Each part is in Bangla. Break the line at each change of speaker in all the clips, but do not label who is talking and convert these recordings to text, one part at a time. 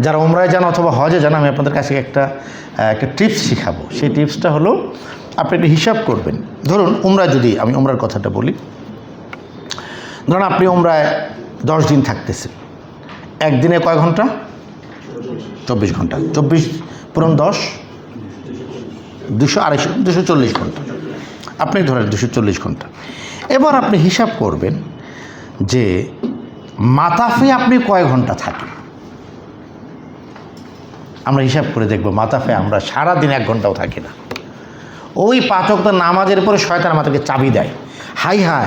যারা ওমরায় যান অথবা হজে যান, আমি আপনাদের কাছে একটা একটা টিপস শেখাবো। সেই টিপসটা হলো, আপনি একটা হিসাব করবেন। ধরুন উমরা যদি, আমি ওমরার কথাটা বলি। ধরুন, আপনি ওমরায় দশ দিন থাকতেছেন। একদিনে কয় ঘণ্টা? চব্বিশ ঘণ্টা। চব্বিশ পূরণ দশ? দুশো আড়াইশো, দুশো চল্লিশ ঘণ্টা। আপনি ধরেন দুশো চল্লিশ ঘণ্টা। এবার আপনি হিসাব করবেন যে মাতাফে আপনি কয় ঘণ্টা থাকেন? আমরা হিসাব করে দেখব, মাতাফে আমরা সারা দিন এক ঘন্টাও থাকি না। ওই পাচকটা নামাজের পরে শয়তান আমাদেরকে চাবি দেয়। হাই হাই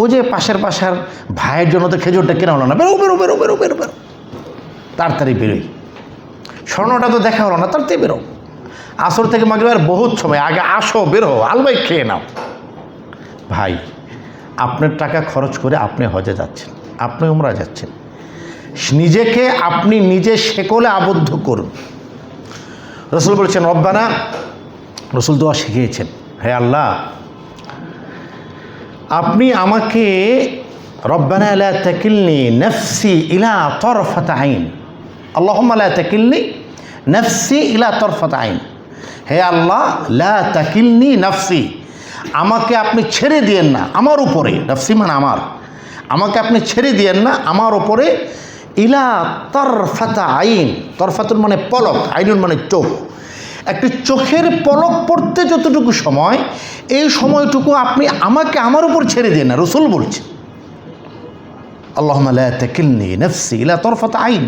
ও যে পাশের পাশের ভাইয়ের জন্য তো খেজুরটা কেনা হলো না। বেরো বেরো বেরো বেরো বেরো বেরো। তাড়াতাড়ি বেরোই। স্বর্ণটা তো দেখা হলো না, তাড়াতাড়ি বেরো। আসর থেকে মাগরিবার বহুত সময়, আগে আসো, বেরো আলবাই খেয়ে নাও। ভাই, আপনার টাকা খরচ করে আপনি হজে যাচ্ছেন, আপনি উমরা যাচ্ছেন। নিজেকে আপনি নিজে শেকলে আবদ্ধ করুন। রসুল বলছেন, রব্বানা রসুল দোয়া শিখিয়েছেন, হে আল্লাহ, আপনি আমাকে রব্বানা আলা তাকিলনি নফসি ইলা তরফাত আইন, আল্লাহম্মা লা তাকিলনি নফসি ইলা তরফাত আইন, হে আল্লাহ, লা তাকিলনি নফসি, আমাকে আপনি ছেড়ে দিয়েন না আমার উপরে, নফসি মানে আমার, আমাকে আপনি ছেড়ে দিয়েন না আমার উপরে ইলা তরফাতা আইন। তরফাতুন মানে পলক, আইনুন মানে চোখ। একটি চোখের পলক পড়তে যতটুকু সময়, এই সময়টুকু আপনি আমাকে আমার উপর ছেড়ে দিন না, রসুল বলছে। আল্লাহ ইলা তরফাত আইন।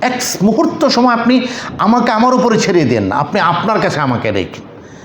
এক মুহূর্ত সময় আপনি আমাকে আমার উপরে ছেড়ে দেন আপনি আপনার কাছে আমাকে রেখে